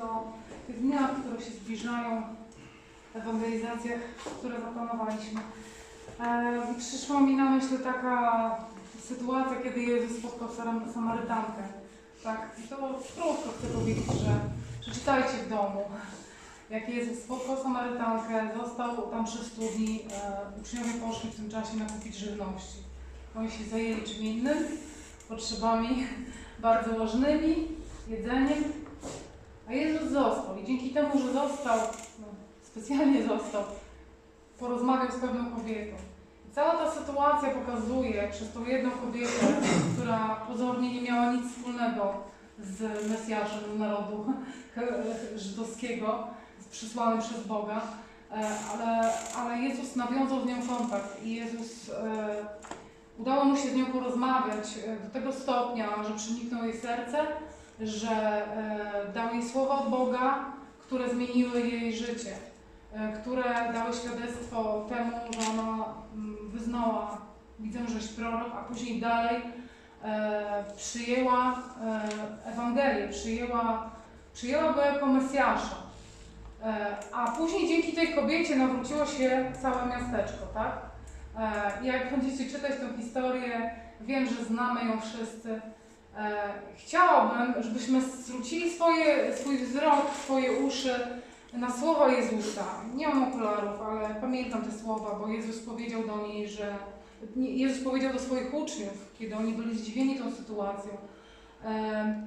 o tych dniach, które się zbliżają, ewangelizacjach, które zaplanowaliśmy. E, przyszła mi na myśl taka sytuacja, kiedy Jezus spotkał Sam- Samarytankę. Tak, i to krótko chcę powiedzieć, że przeczytajcie w domu. Jak Jezus spotkał Samarytankę, został tam przy studni, e, uczniowie poszli w tym czasie nakupić żywności. Oni się zajęli czym innym, potrzebami bardzo ważnymi, jedzeniem, a Jezus został i dzięki temu, że został, no, specjalnie został, porozmawiał z pewną kobietą. I cała ta sytuacja pokazuje przez tą jedną kobietę, która pozornie nie miała nic wspólnego z Mesjaszem narodu żydowskiego, przysłanym przez Boga, e, ale, ale Jezus nawiązał z nią kontakt i Jezus e, udało mu się z nią porozmawiać e, do tego stopnia, że przeniknął jej serce, że e, dał jej słowa od Boga, które zmieniły jej życie, e, które dały świadectwo temu, że ona mm, wyznała, widzę, żeś prorok, a później dalej e, przyjęła Ewangelię, przyjęła, przyjęła go jako Mesjasza. A później dzięki tej kobiecie nawróciło się całe miasteczko, tak? Jak będziecie czytać tę historię, wiem, że znamy ją wszyscy. E, chciałabym, żebyśmy zwrócili swoje, swój wzrok, swoje uszy na słowa Jezusa. Nie mam okularów, ale pamiętam te słowa, bo Jezus powiedział do niej, że Jezus powiedział do swoich uczniów, kiedy oni byli zdziwieni tą sytuacją. E,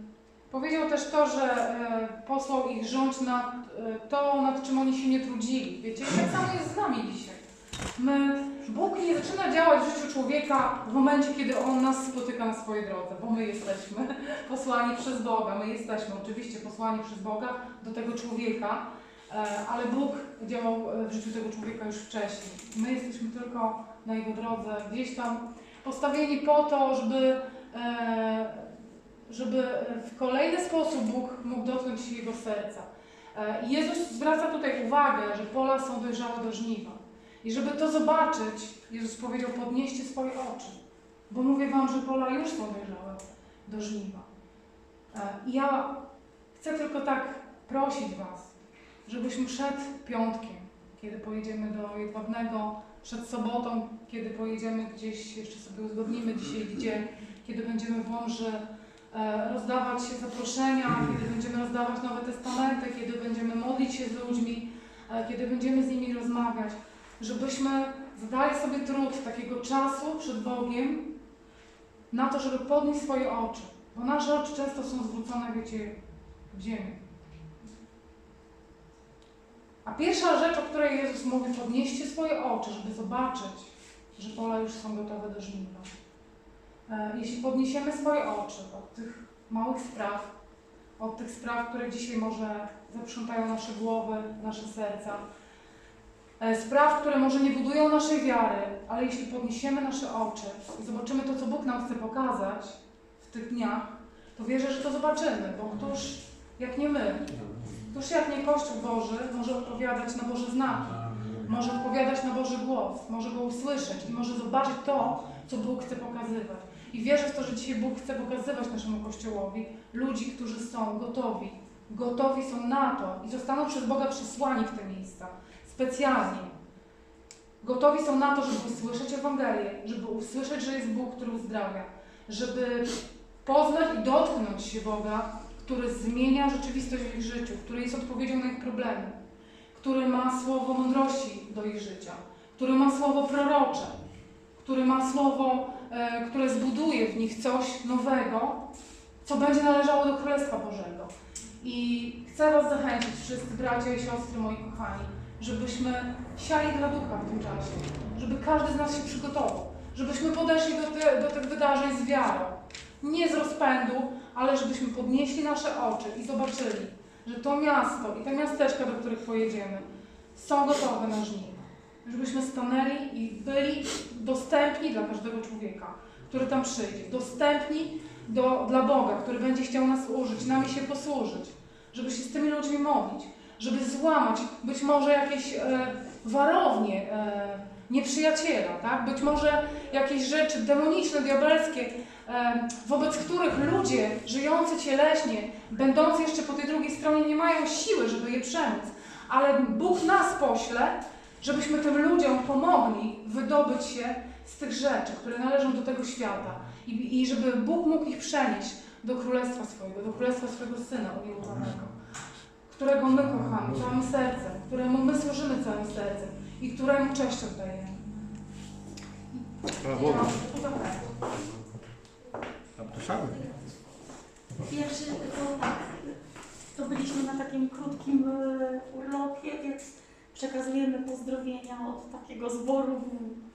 powiedział też to, że e, posłał ich rząd nad e, to, nad czym oni się nie trudzili. Wiecie, i tak samo jest z nami dzisiaj. My, Bóg nie zaczyna działać w życiu człowieka w momencie, kiedy On nas spotyka na swojej drodze, bo my jesteśmy posłani przez Boga. My jesteśmy oczywiście posłani przez Boga do tego człowieka, e, ale Bóg działał e, w życiu tego człowieka już wcześniej. My jesteśmy tylko na Jego drodze, gdzieś tam postawieni po to, żeby, e, żeby w kolejny sposób Bóg mógł dotknąć Jego serca. I Jezus zwraca tutaj uwagę, że pola są dojrzałe do żniwa. I żeby to zobaczyć, Jezus powiedział, podnieście swoje oczy, bo mówię wam, że pola już są dojrzałe do żniwa. E, I ja chcę tylko tak prosić was, żebyśmy przed piątkiem, kiedy pojedziemy do Jedwabnego, przed sobotą, kiedy pojedziemy gdzieś, jeszcze sobie uzgodnimy dzisiaj gdzie, kiedy będziemy w Łomży e, rozdawać się zaproszenia, kiedy będziemy rozdawać Nowe Testamenty, kiedy będziemy modlić się z ludźmi, e, kiedy będziemy z nimi rozmawiać, żebyśmy zadali sobie trud takiego czasu przed Bogiem na to, żeby podnieść swoje oczy. Bo nasze oczy często są zwrócone, wiecie, w ziemię. A pierwsza rzecz, o której Jezus mówi, podnieście swoje oczy, żeby zobaczyć, że pola już są gotowe do żniwa. E, Jeśli podniesiemy swoje oczy od tych małych spraw, od tych spraw, które dzisiaj może zaprzątają nasze głowy, nasze serca, spraw, które może nie budują naszej wiary, ale jeśli podniesiemy nasze oczy i zobaczymy to, co Bóg nam chce pokazać w tych dniach, to wierzę, że to zobaczymy, bo któż jak nie my, któż jak nie Kościół Boży może odpowiadać na Boże znaki, może odpowiadać na Boży głos, może go usłyszeć i może zobaczyć to, co Bóg chce pokazywać. I wierzę w to, że dzisiaj Bóg chce pokazywać naszemu Kościołowi ludzi, którzy są gotowi, gotowi są na to i zostaną przez Boga przesłani w te miejsca, specjalnie. Gotowi są na to, żeby usłyszeć Ewangelię, żeby usłyszeć, że jest Bóg, który uzdrawia, żeby poznać i dotknąć się Boga, który zmienia rzeczywistość w ich życiu, który jest odpowiedzią na ich problemy, który ma słowo mądrości do ich życia, który ma słowo prorocze, który ma słowo, e, które zbuduje w nich coś nowego, co będzie należało do Królestwa Bożego. I chcę Was zachęcić, wszyscy bracia i siostry, moi kochani, żebyśmy siali dla ducha w tym czasie, żeby każdy z nas się przygotował, żebyśmy podeszli do, te, do tych wydarzeń z wiarą, nie z rozpędu, ale żebyśmy podnieśli nasze oczy i zobaczyli, że to miasto i te miasteczka, do których pojedziemy, są gotowe na żniwo. Żebyśmy stanęli i byli dostępni dla każdego człowieka, który tam przyjdzie. Dostępni do, dla Boga, który będzie chciał nas użyć, nami się posłużyć. Żeby się z tymi ludźmi modlić. Żeby złamać być może jakieś e, warownie e, nieprzyjaciela, tak? Być może jakieś rzeczy demoniczne, diabelskie, e, wobec których ludzie żyjący cieleśnie, będący jeszcze po tej drugiej stronie, nie mają siły, żeby je przemóc, ale Bóg nas pośle, żebyśmy tym ludziom pomogli wydobyć się z tych rzeczy, które należą do tego świata. I, i żeby Bóg mógł ich przenieść do królestwa swojego, do królestwa swojego Syna umiłowanego, którego my kochamy całym sercem, któremu my służymy całym sercem i któremu cześć oddajemy. Zapraszam. Zapraszamy. Pierwszy to tak, to byliśmy na takim krótkim e, urlopie, więc przekazujemy pozdrowienia od takiego zboru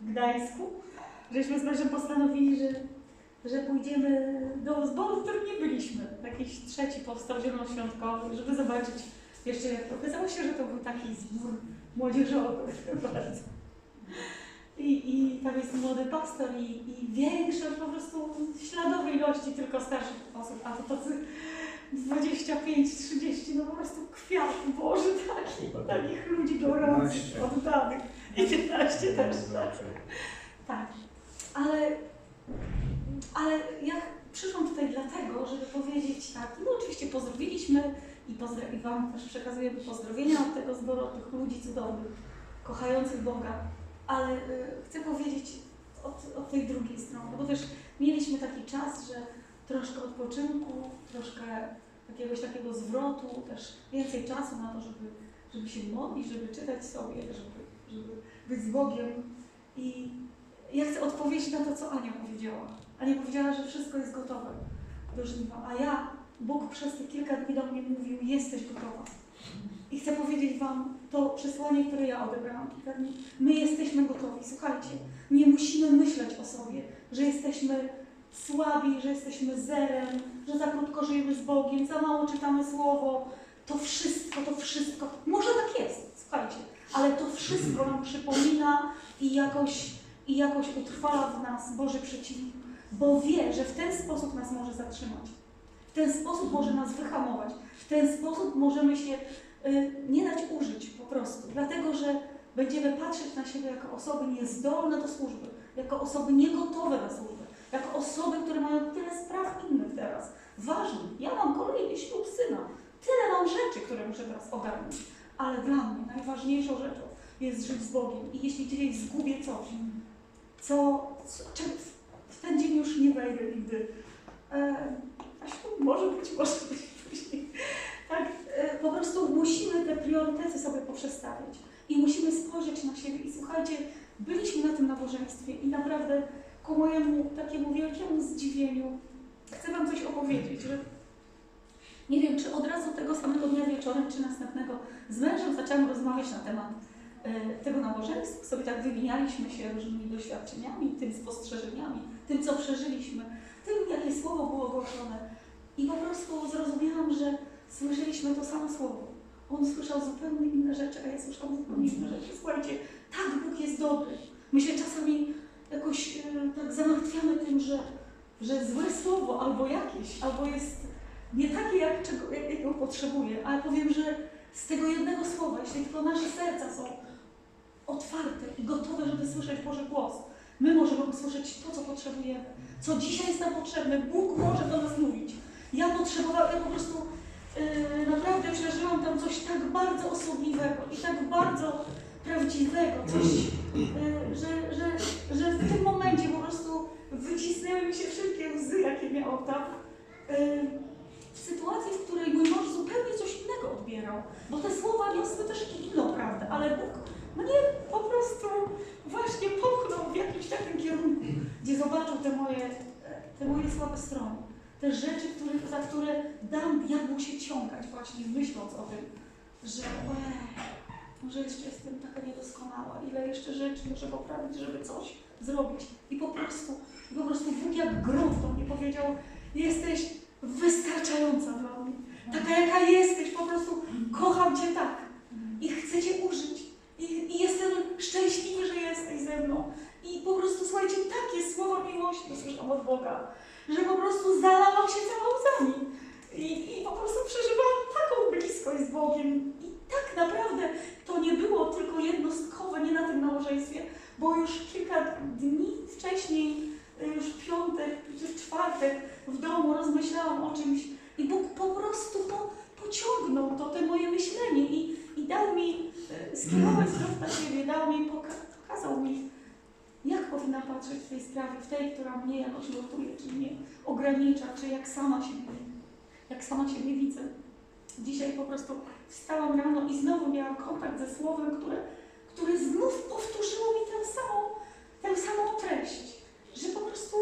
w Gdańsku. Żeśmy z mężem postanowili, że, że pójdziemy do zboru, w którym nie byliśmy. Jakiś trzeci powstał zielonoświątkowy, żeby zobaczyć jeszcze jak to. Okazało się, że to był taki zbór młodzieżowy bardzo. I, I tam jest młody pastor i, i większe po prostu śladowe ilości tylko starszych osób, a to tacy 25-30, no po prostu kwiat Boży taki, takich ludzi gorących, 15. oddanych. I 15 też, tak. Tak, ale, ale ja przyszłam tutaj dlatego, żeby powiedzieć tak, no oczywiście pozdrowiliśmy i, pozdra- i Wam też przekazujemy pozdrowienia od tego zboru, od tych ludzi cudownych, kochających Boga, ale y, chcę powiedzieć od, od tej drugiej strony, bo też mieliśmy taki czas, że troszkę odpoczynku, troszkę jakiegoś takiego zwrotu, też więcej czasu na to, żeby, żeby się modlić, żeby czytać sobie, żeby, żeby być z Bogiem. I ja chcę odpowiedzieć na to, co Ania powiedziała. Ania powiedziała, że wszystko jest gotowe do żniwa, a ja, Bóg przez te kilka dni do mnie mówił, jesteś gotowa. I chcę powiedzieć Wam to przesłanie, które ja odebrałam kilka dni. My jesteśmy gotowi. Słuchajcie, nie musimy myśleć o sobie, że jesteśmy słabi, że jesteśmy zerem, że za krótko żyjemy z Bogiem, za mało czytamy Słowo. To wszystko, to wszystko, może tak jest, słuchajcie, ale to wszystko nam przypomina i jakoś, i jakoś utrwala w nas Boży przeciwnik, bo wie, że w ten sposób nas może zatrzymać. W ten sposób może nas wyhamować. W ten sposób możemy się y, nie dać użyć po prostu, dlatego że będziemy patrzeć na siebie jako osoby niezdolne do służby, jako osoby niegotowe na służbę, jako osoby, które mają tyle spraw innych teraz, ważnych. Ja mam kolejny ślub syna, tyle mam rzeczy, które muszę teraz ogarnąć, ale dla mnie najważniejszą rzeczą jest żyć z Bogiem i jeśli gdzieś zgubię coś, co, co ten dzień już nie wejdę nigdy, e, a może być, może być później, tak, e, po prostu musimy te priorytety sobie poprzestawiać i musimy spojrzeć na siebie. I słuchajcie, byliśmy na tym nabożeństwie i naprawdę ku mojemu takiemu wielkiemu zdziwieniu chcę Wam coś opowiedzieć, że nie wiem, czy od razu tego samego dnia wieczorem, czy następnego z mężem zaczęłam rozmawiać na temat e, tego nabożeństwa. Sobie tak wymienialiśmy się różnymi doświadczeniami, tym spostrzeżeniami, tym, co przeżyliśmy, tym, jakie słowo było głoszone. I po prostu zrozumiałam, że słyszeliśmy to samo słowo. On słyszał zupełnie inne rzeczy, a ja słyszałam zupełnie inne rzeczy. Słuchajcie, tak Bóg jest dobry. My się czasami jakoś e, tak zamartwiamy tym, że, że złe słowo albo jakieś, albo jest nie takie, jak, czego, jak, jakiego potrzebuje, ale powiem, że z tego jednego słowa, jeśli tylko nasze serca są otwarte i gotowe, żeby słyszeć Boży głos, my możemy usłyszeć to, co potrzebujemy, co dzisiaj jest nam potrzebne. Bóg może do nas mówić. Ja potrzebowałam, ja po prostu yy, naprawdę przeżyłam tam coś tak bardzo osobliwego i tak bardzo prawdziwego, coś, yy, że, że, że w tym momencie po prostu wycisnęły mi się wszelkie łzy, jakie miałam tam. Yy, w sytuacji, w której mój mąż zupełnie coś innego odbierał, bo te słowa niosły też inną prawdę, ale Bóg mnie po prostu właśnie popchnął w jakimś takim kierunku, gdzie zobaczył te moje, te moje słabe strony, te rzeczy, które, za które dam diabłu się ciągać właśnie myśląc o tym, że może jeszcze jestem taka niedoskonała, ile jeszcze rzeczy muszę poprawić, żeby coś zrobić. I po prostu, po prostu Bóg jak grunt do mnie powiedział, jesteś wystarczająca dla mnie. Taka jaka jesteś, po prostu kocham Cię tak i chcę Cię użyć. I, I jestem szczęśliwy, że jesteś ze mną. I po prostu słuchajcie, takie słowa miłości usłyszałam od Boga, że po prostu zalałam się całą łzami. I, I po prostu przeżywałam taką bliskość z Bogiem. I tak naprawdę to nie było tylko jednostkowe, nie na tym nałożeństwie, bo już kilka dni wcześniej, już w piątek czy w czwartek w domu rozmyślałam o czymś i Bóg po prostu po, pociągnął to, te moje mi e, skierować wzrok na siebie, dał mi, poka- pokazał mi, jak powinna patrzeć w tej sprawie, w tej, która mnie jakoś lotuje, czy mnie ogranicza, czy jak sama siebie, jak sama siebie widzę. Dzisiaj po prostu wstałam rano i znowu miałam kontakt ze słowem, które, które znów powtórzyło mi tę samą, tę samą treść, że po prostu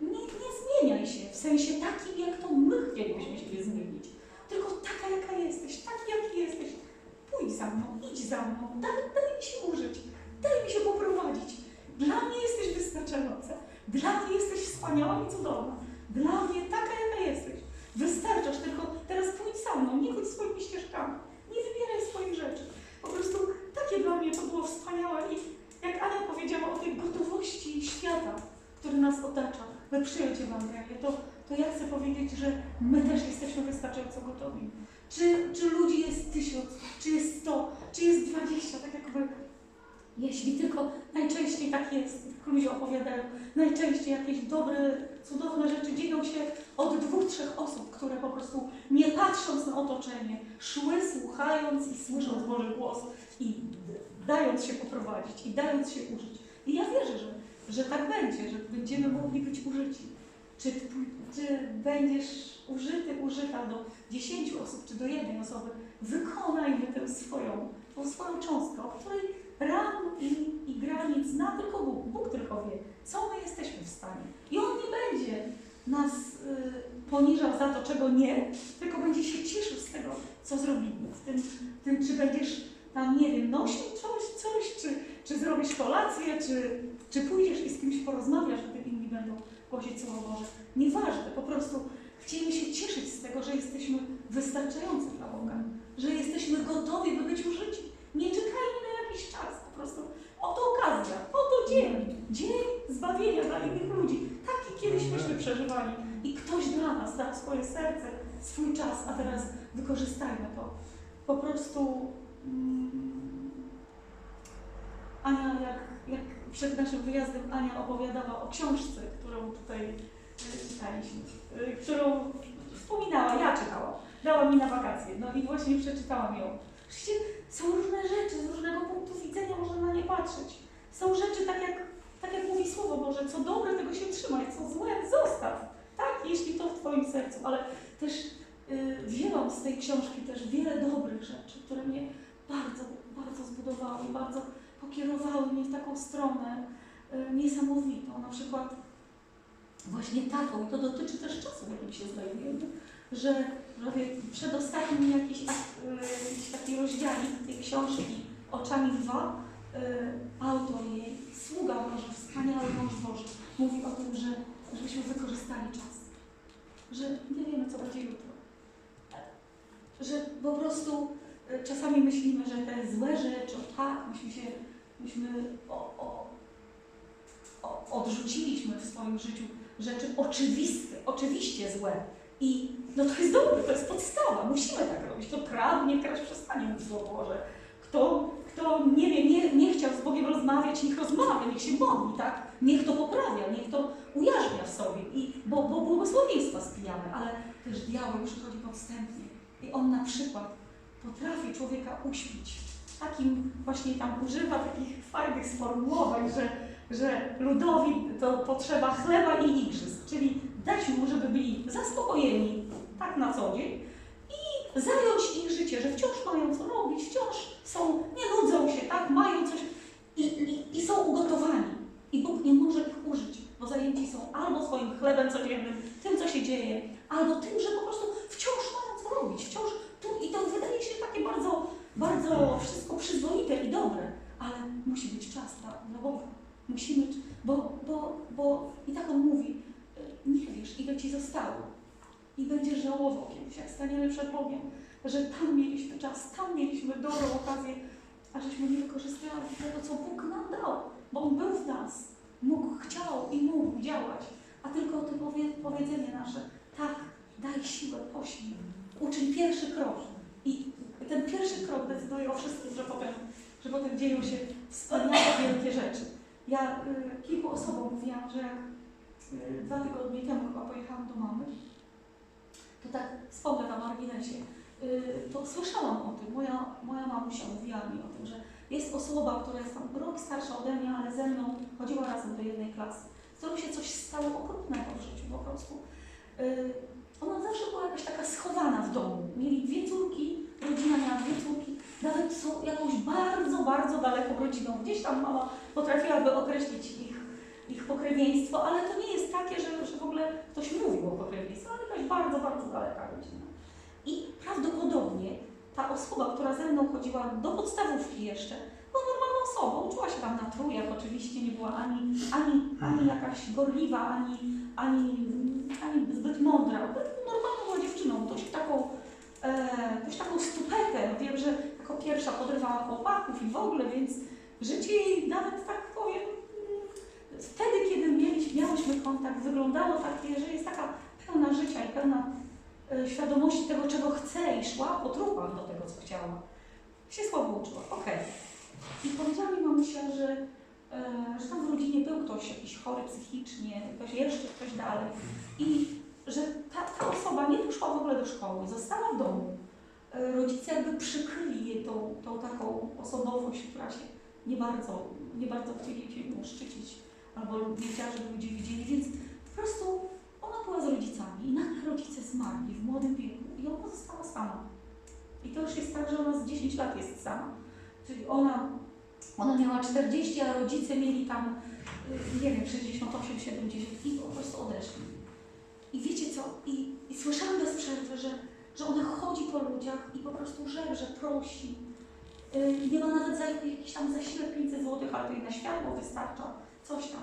nie, nie zmieniaj się w sensie takim, jak to my chcielibyśmy siebie zmienić, tylko taka, jaka jesteś, taki, jaki jesteś. Pójdź za mną, idź za mną, daj, daj mi się użyć, daj mi się poprowadzić. Dla mnie jesteś wystarczająca, dla mnie jesteś wspaniała i cudowna, dla mnie taka, jaka jesteś. Wystarczasz, tylko teraz pójdź za mną, nie chodź swoimi ścieżkami, nie wybieraj swoich rzeczy. Po prostu takie dla mnie to było wspaniałe i jak Ania powiedziała o tej gotowości świata, który nas otacza, by przyjąć Ewangelię, to, to ja chcę powiedzieć, że my też jesteśmy wystarczająco gotowi. Czy, czy ludzi jest tysiąc, czy jest sto, czy jest dwadzieścia, tak jakby jeśli tylko najczęściej tak jest, jak ludzie opowiadają, najczęściej jakieś dobre, cudowne rzeczy dzieją się od dwóch, trzech osób, które po prostu nie patrząc na otoczenie, szły słuchając i słysząc Boży głos i dając się poprowadzić i dając się użyć. I ja wierzę, że, że tak będzie, że będziemy mogli być użyci. Czy, czy będziesz użyty, użyta do dziesięciu osób, czy do jednej osoby, wykonajmy tę swoją, tą swoją cząstkę, o której ram i, i granic zna tylko Bóg. Bóg tylko wie, co my jesteśmy w stanie. I On nie będzie nas y, poniżał za to, czego nie, tylko będzie się cieszył z tego, co zrobimy. Z tym, tym czy będziesz tam, nie wiem, nosił coś, coś czy, czy zrobisz kolację, czy, czy pójdziesz i z kimś porozmawiasz, gdy inni będą głosić Słowo Boże. Nieważne, po prostu chcemy się cieszyć z tego, że jesteśmy wystarczający dla Boga, że jesteśmy gotowi, by być użyci. Nie czekajmy na jakiś czas, po prostu oto okazja, oto dzień, dzień zbawienia dla innych ludzi. Taki kiedyś myśmy przeżywali i ktoś dla nas dał swoje serce, swój czas, a teraz wykorzystajmy to. Po prostu mm, Ania, jak, jak przed naszym wyjazdem Ania opowiadała o książce, którą tutaj e, czytaliśmy, e, którą wspominała, ja czytałam, dała mi na wakacje, no i właśnie przeczytałam ją. Oczywiście są różne rzeczy, z różnego punktu widzenia można na nie patrzeć. Są rzeczy, tak jak, tak jak mówi Słowo Boże, co dobre, tego się trzymaj, co złe, zostaw. Tak, jeśli to w Twoim sercu, ale też y, wzięłam z tej książki też wiele dobrych rzeczy, które mnie bardzo, bardzo zbudowały, bardzo pokierowały mnie w taką stronę y, niesamowitą. Na przykład właśnie taką, i to dotyczy też czasu, w jakim się znajdujemy, że prawie przedostatnim jakiś, ak- y, jakiś taki rozdziałik tej książki Oczami dwa, y, autor jej, sługa Boży, wspaniały mąż mówi o tym, że żebyśmy wykorzystali czas, że nie wiemy, co będzie jutro, że po prostu czasami myślimy, że te złe rzeczy, tak, myśmy się, myśmy o, o, o, odrzuciliśmy w swoim życiu rzeczy oczywiste, oczywiście złe, i no to jest dobre, to jest podstawa, musimy tak robić. Kto kradł, niech kraść przestanie mówić Słowo Boże. Kto, kto nie wiem, nie, nie chciał z Bogiem rozmawiać, niech rozmawia, niech się modli, tak? Niech to poprawia, niech to ujarzmia w sobie, I, bo, bo błogosławieństwa spijamy, ale też diabeł przychodzi podstępnie. I on na przykład potrafi człowieka uśpić. Takim właśnie tam używa takich fajnych sformułowań, że, że ludowi to potrzeba chleba i igrzysk, czyli dać mu, żeby byli zaspokojeni tak na co dzień i zająć ich życie, że wciąż mają co robić, wciąż są, nie nudzą się, tak, mają coś i, i, i są ugotowani. I Bóg nie może ich użyć, bo zajęci są albo swoim chlebem codziennym, tym, co się dzieje, albo tym, że po prostu wciąż mają co robić, wciąż tu i to wydaje się takie bardzo, bardzo wszystko przyzwoite i dobre, ale musi być czas dla, Boga. Musimy, bo, bo, bo i tak on mówi, nie wiesz, ile ci zostało. I będziesz żałował kiedyś, jak staniemy przed Bogiem, że tam mieliśmy czas, tam mieliśmy dobrą okazję, a żeśmy nie wykorzystali tego, co Bóg nam dał, bo On był w nas, mógł, chciał i mógł działać, a tylko to powie, powiedzenie nasze, tak, daj siłę, poślij, uczyń pierwszy krok. I ten pierwszy krok decyduje o wszystkim, że potem, że potem dzieją się wspaniałe, wielkie rzeczy. Ja y, kilku osobom mówiłam, że jak y, dwa tygodnie temu chyba pojechałam do mamy, to tak wspomnę na marginesie, y, to słyszałam o tym. Moja, moja mamusia mówiła mi o tym, że jest osoba, która jest tam rok starsza ode mnie, ale ze mną chodziła razem do jednej klasy, z którą się coś stało okrutnego w życiu po prostu. Y, Ona zawsze była jakaś taka schowana w domu. Mieli dwie córki, rodzina miała dwie córki, nawet są jakąś bardzo, bardzo daleką rodziną. Gdzieś tam mama potrafiłaby określić ich, ich pokrewieństwo, ale to nie jest takie, że, że w ogóle ktoś mówił o pokrewieństwie, ale jakaś bardzo, bardzo daleka rodzina. I prawdopodobnie ta osoba, która ze mną chodziła do podstawówki jeszcze, była normalną osobą, uczyła się tam na trójach, oczywiście nie była ani, ani, ani jakaś gorliwa, ani, ani, ani zbyt mądra, prostu normalną była dziewczyną, dość taką, e, dość taką stupetę. Wiem, że jako pierwsza podrywała chłopaków i w ogóle, więc życie jej nawet tak powiem, mm, wtedy, kiedy mieliśmy, miałyśmy kontakt, wyglądało takie, że jest taka pełna życia i pełna e, świadomości tego, czego chce i szła po trupach do tego, co chciała. Się słabo uczyła, okej. I powiedziała mi mamusia, że, e, że tam w rodzinie był ktoś jakiś chory psychicznie, ktoś jeszcze ktoś dalej. I że ta, ta osoba nie poszła w ogóle do szkoły, została w domu. E, Rodzice jakby przykryli jej tą, tą taką osobowość, która się nie bardzo, nie bardzo chcieli się szczycić, albo nie chciała, żeby ludzie widzieli, więc po prostu ona była z rodzicami i nagle rodzice zmarli w młodym wieku i ona została sama. I to już jest tak, że ona z 10 lat jest sama. Czyli ona, ona miała 40, a rodzice mieli tam, y, nie wiem, 68, 70 i po prostu odeszli. I wiecie co? I, i słyszałam bez przerwy, że, że ona chodzi po ludziach i po prostu żebrze, prosi. Yy, nie ma nawet za jakiś tam zasiłek 500 zł, ale to jej na światło wystarcza, coś tam.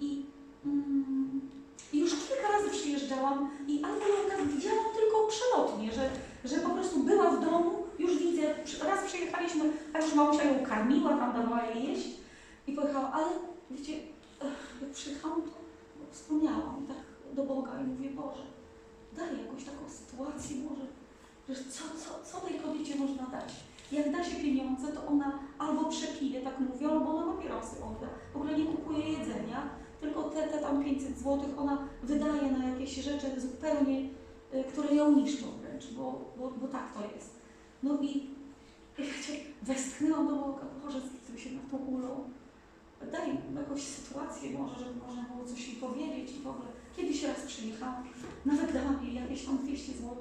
I, mm, już kilka razy przyjeżdżałam i albo ją tak widziałam tylko przelotnie, że, że po prostu była w domu, już widzę, raz przyjechaliśmy, a już mamusia ją karmiła, tam dawała jej jeść i pojechała, ale wiecie, jak przyjechałam, to wspomniałam tak do Boga i mówię, Boże, daj jakąś taką sytuację może, że co, co, co tej kobiecie można dać? Jak da się pieniądze, to ona albo przepije, tak mówią, albo ona papierosy odda. W ogóle nie kupuje jedzenia, tylko te, te tam 500 zł ona wydaje na jakieś rzeczy zupełnie, y, które ją niszczą wręcz, bo, bo, bo tak to jest. No i wiecie, westchnęłam do Boga, Boże, zlituj się nad tą ulą. Daj jakąś sytuację może, żeby można było coś jej powiedzieć i w ogóle. Kiedyś raz przyjechałam, nawet dałam jej jakieś tam 200 zł,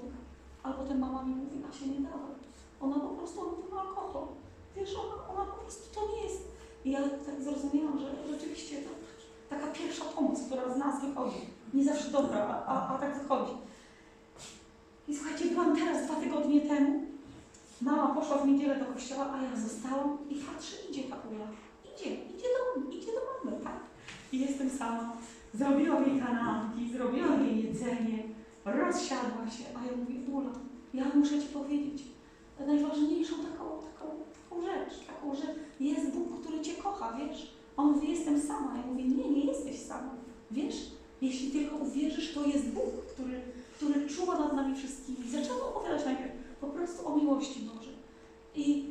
ale potem mama mi mówi, a się nie dała. Ona po prostu, ma alkohol. Wiesz, ona, ona po prostu to nie jest. I ja tak zrozumiałam, że rzeczywiście to taka pierwsza pomoc, która z nas wychodzi. Nie zawsze dobra, a, a, tak wychodzi. I słuchajcie, byłam teraz dwa tygodnie temu. Mama poszła w niedzielę do kościoła, a ja zostałam i patrzę, idzie ta. Idzie, idzie do, idzie do mamy, tak? I jestem sama. Zrobiłam jej kanapki, zrobiłam jej jedzenie, rozsiadła się, a ja mówię, Ula, ja muszę Ci powiedzieć najważniejszą taką, taką, rzecz, taką, że jest Bóg, który Cię kocha, wiesz? On mówi, jestem sama. Ja mówię, nie, nie jesteś sama. Wiesz, jeśli tylko uwierzysz, to jest Bóg, który, który czuwa nad nami wszystkimi. Zaczęłam opowiadać najpierw po prostu o miłości Bożej. I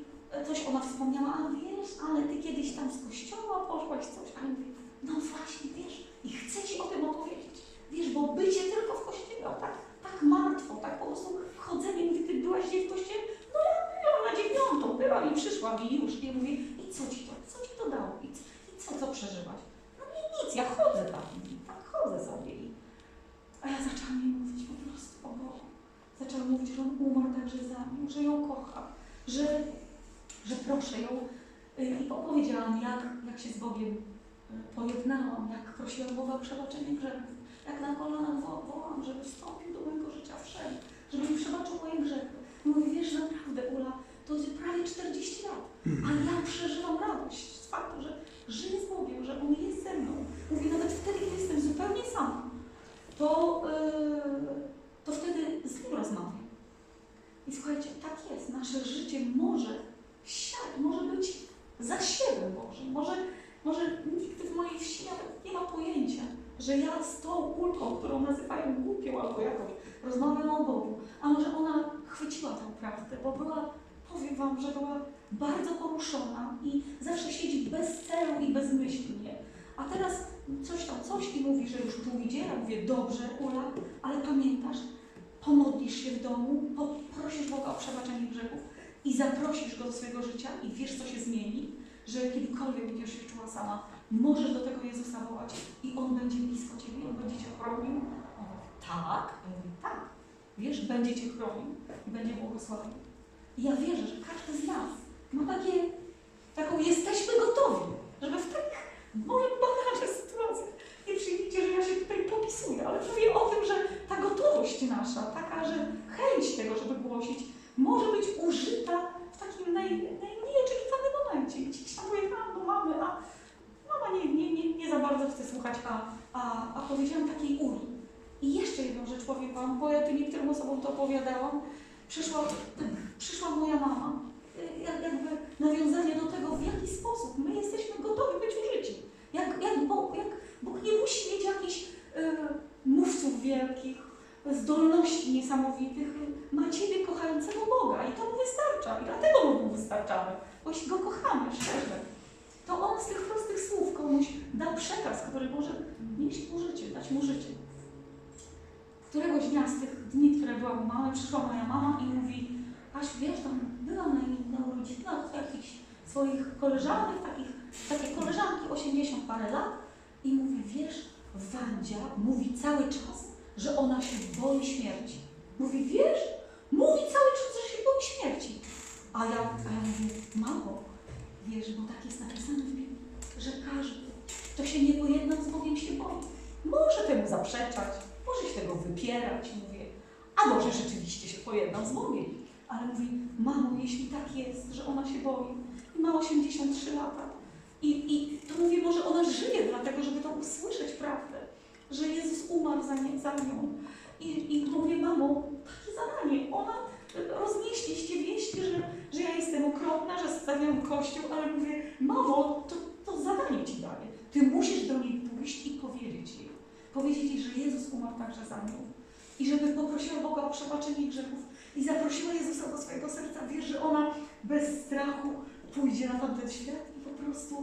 coś ona wspomniała, a wiesz, ale Ty kiedyś tam z kościoła poszłaś, coś. A ja mówię, no właśnie, wiesz, i chcę Ci o tym opowiedzieć. Wiesz, bo bycie tylko w kościele, o tak, tak martwo, tak po prostu chodzenie, mówi, Ty byłaś gdzieś w kościele? No ja byłam na dziewiątą, byłam i przyszłam i już. I mówię, i co Ci to dało? I, c- i co, co przeżywasz? No nie, nic, ja chodzę tam, tak chodzę sobie. I, a ja zaczęłam jej mówić po prostu o Bogu. Zaczęłam mówić, że On umarł także za nią, że ją kocha, że, że proszę ją. Y, I opowiedziałam, jak, jak się z Bogiem y, pojednałam, jak prosiłam Boga o przebaczenie grzechów, jak na kolanach wo- wołam, żeby wstąpił do mojego życia wszędzie, żeby mi przebaczył moje grzechy. I mówię, wiesz, naprawdę Ula, to jest prawie 40 lat, a ja przeżywam radość z faktu, że żyję z Bogiem, że On jest ze mną. Mówię, nawet wtedy, kiedy jestem zupełnie sama, to, yy, to wtedy z Nim rozmawiam. I słuchajcie, tak jest, nasze życie może siać, może być zasiewem Bożym. Może, może nikt w mojej wsi nawet nie ma pojęcia, że ja z tą kulką, którą nazywają głupią albo jakąś, rozmawiam o Bogu. A może ona chwyciła tę prawdę, bo była, powiem Wam, że była bardzo poruszona i zawsze siedzi bez celu i bezmyślnie. A teraz coś tam, coś i mówi, że już pójdzie. Ja mówię, dobrze, Ula, ale pamiętasz, pomodlisz się w domu, poprosisz Boga o przebaczenie grzechów i zaprosisz Go do swojego życia i wiesz, co się zmieni, że kiedykolwiek będziesz się czuła sama, możesz do tego Jezusa wołać i On będzie blisko Ciebie, On będzie Cię chronił. On mówi, tak, ja mówię, tak. Wiesz, będzie Cię chronił i będzie błogosławił. I ja wierzę, że każdy z nas ma takie, taką, jesteśmy gotowi, żeby w takich może banalnych sytuacjach, nie przyjmijcie, że ja się tutaj popisuję, ale mówię o tym, że ta gotowość nasza, taka, że chęć tego, żeby głosić, może być użyta w takim naj, oczekiwanym momencie. Gdzieś tam pojechałam do mamy, a mama nie, nie, nie, nie za bardzo chce słuchać, a, a, a powiedziałam takiej uli. I jeszcze jedną rzecz powiem Wam, bo ja tym niektórym osobom to opowiadałam. Przyszła, przyszła moja mama, jak, jakby nawiązanie do tego, w jaki sposób my jesteśmy gotowi być użyci. Jak, jak, Bóg, jak Bóg nie musi mieć jakichś y, mówców wielkich, zdolności niesamowitych. Ma Ciebie kochającego Boga i to mu wystarcza. I dlatego mu wystarczamy, bo Go kochamy szczerze, to On z tych prostych słów komuś da przekaz, który może nieść mu życie, dać mu życie. Któregoś dnia z tych dni, które byłam mamy, przyszła moja mama i mówi Aś, wiesz, tam byłam na, na urodzinach jakichś swoich koleżanek, takich, takie koleżanki 80 parę lat i mówi, wiesz, Wandzia mówi cały czas, że ona się boi śmierci. Mówi, wiesz, mówi cały czas, że się boi śmierci. A ja, a ja mówię, mamo, wiesz, bo tak jest napisane w Biblii, że każdy, kto się nie pojednał z Bogiem się boi. Może temu zaprzeczać, może się tego wypierać, mówię, a może rzeczywiście się pojednał z Bogiem. Ale mówi, mamo, jeśli tak jest, że ona się boi i ma 83 lata i, i to mówię, może ona żyje dlatego, żeby to usłyszeć prawdę, że Jezus umarł za, nie, za nią. I, I mówię, mamo, takie zadanie, ona roznieśliście wieści, że, że ja jestem okropna, że stawiam kościół, ale mówię, mamo, to, to zadanie ci daję. Ty musisz do niej pójść i powiedzieć jej, że Jezus umarł także za nią. I żeby poprosiła Boga o przebaczenie grzechów i zaprosiła Jezusa do swojego serca. Wiesz, że ona bez strachu pójdzie na tamten świat i po prostu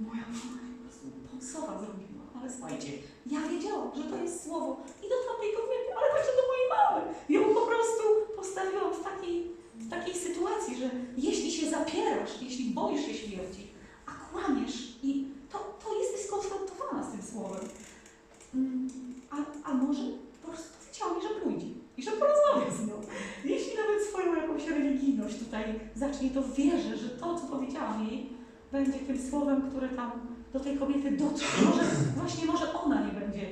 moja mama po prostu pomsowa zrobiła. Ale słuchajcie, ja wiedziałam, że to jest słowo i do tamtej kobiety, ale także do mojej mamy. Ją po prostu postawiłam w takiej, w takiej sytuacji, że jeśli się zapierasz, jeśli boisz się śmierci, a kłamiesz i to, to jesteś skonfrontowana z tym słowem. Mm, A, a może po prostu powiedziała mi, że pójdzie i że porozmawia z nią. Jeśli nawet swoją jakąś religijność tutaj zacznie, to wierzę, że to, co powiedziałam jej, będzie tym słowem, które tam do tej kobiety dotrze. Może właśnie może ona nie będzie,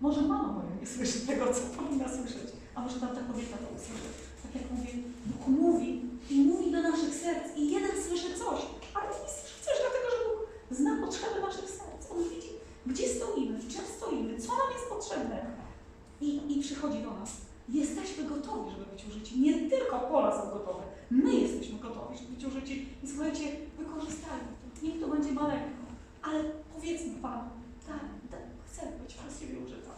może mama moja nie słyszy tego, co powinna słyszeć, a może tam ta kobieta to usłyszy. Tak jak mówię, Bóg mówi i mówi do naszych serc i jeden słyszy coś, a drugi słyszy coś, dlatego że Bóg zna potrzeby naszych serc. On widzi, gdzie stoimy, w czym stoimy, co nam jest potrzebne i, i przychodzi do nas. Jesteśmy gotowi, żeby być użyci. Nie tylko pola są gotowe. My jesteśmy gotowi, żeby być użyci. I słuchajcie, wykorzystajmy to. Niech to będzie maleńko. Ale powiedzmy Panu, tak, tak, chcę być przez Ciebie użyta.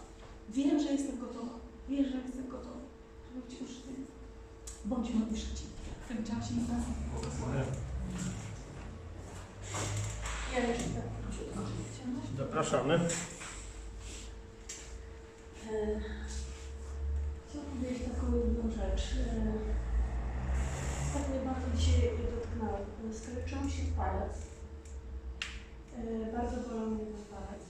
Wiem, że jestem gotowa. Wiem, że jestem gotowa, żeby być użyty. Bądźmy użyci w tym czasie i nas. Ja jeszcze tak króciutko. Zapraszamy. E, Chciałam powiedzieć taką jedną rzecz. E, Tak mnie bardzo dzisiaj dotknęło. Skaleczyłam się w palec. E, Bardzo bolał mnie ten palec.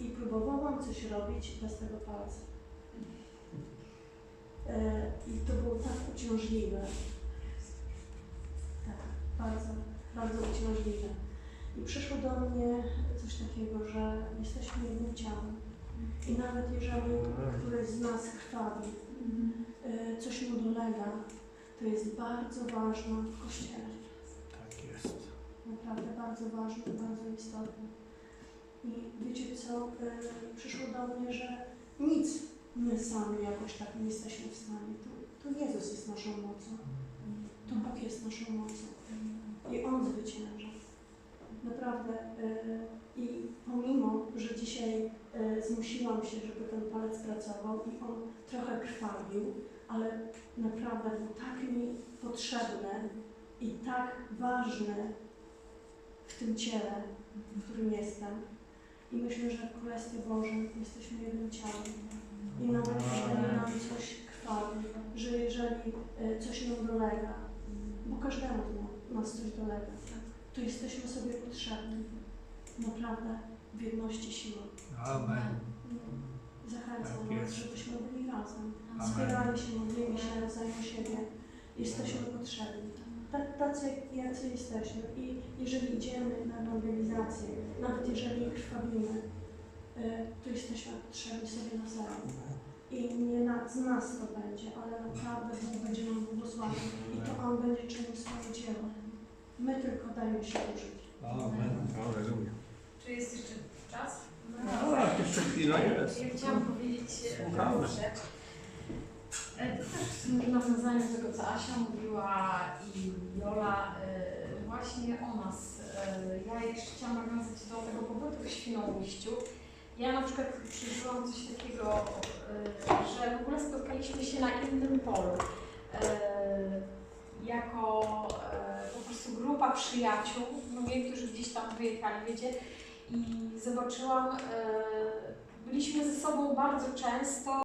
I próbowałam coś robić bez tego palca. I to było tak uciążliwe. Tak, bardzo, bardzo uciążliwe. I przyszło do mnie coś takiego, że jesteśmy jednym ciałem. I nawet jeżeli któryś z nas krwawi, y, coś mu dolega, to jest bardzo ważne w Kościele. Tak jest. Naprawdę bardzo ważne, bardzo istotne. I wiecie co, y, przyszło do mnie, że nic my sami jakoś tak nie jesteśmy w stanie. To, to Jezus jest naszą mocą. To Bóg jest naszą mocą. I On zwycięża. Naprawdę. y, I pomimo, że dzisiaj y, zmusiłam się, żeby ten palec pracował i on trochę krwawił, ale naprawdę był tak mi potrzebny i tak ważny w tym ciele, w którym jestem. I myślę, że w Królestwie Bożym jesteśmy jednym ciałem. I nawet jeżeli nam coś krwawi, że jeżeli e, coś nam dolega, bo każdemu nas coś dolega, to jesteśmy sobie potrzebni. Naprawdę w jedności siły. Amen. Zachęcam Tak nas, żebyśmy byli razem. Wspierali się, modlili się nawzajem siebie. Jesteśmy potrzebni. Tak, tacy jacy jesteśmy. I jeżeli idziemy na ewangelizację, nawet jeżeli krwawimy, y, to jesteśmy potrzebni sobie nawzajem. I nie na, z nas to będzie, ale naprawdę Bóg będzie nam błogosławił. I to On będzie czynił swoje dzieło. My tylko dajemy się użyć. Amen. Aleluja. Czy jest jeszcze czas? No, tak, jeszcze chwila jest. Ja chciałam powiedzieć e, Słuchamy. rzecz. To też w sumie w nawiązaniu do tego, co Asia mówiła i Jola, e, właśnie o nas. E, Ja jeszcze chciałam nawiązać do tego pobytu w Świnoujściu. Ja na przykład przeżyłam coś takiego, że w ogóle spotkaliśmy się na innym polu. Jako e, po prostu grupa przyjaciół, no niektórzy gdzieś tam wyjechali, wiecie, i zobaczyłam, e, byliśmy ze sobą bardzo często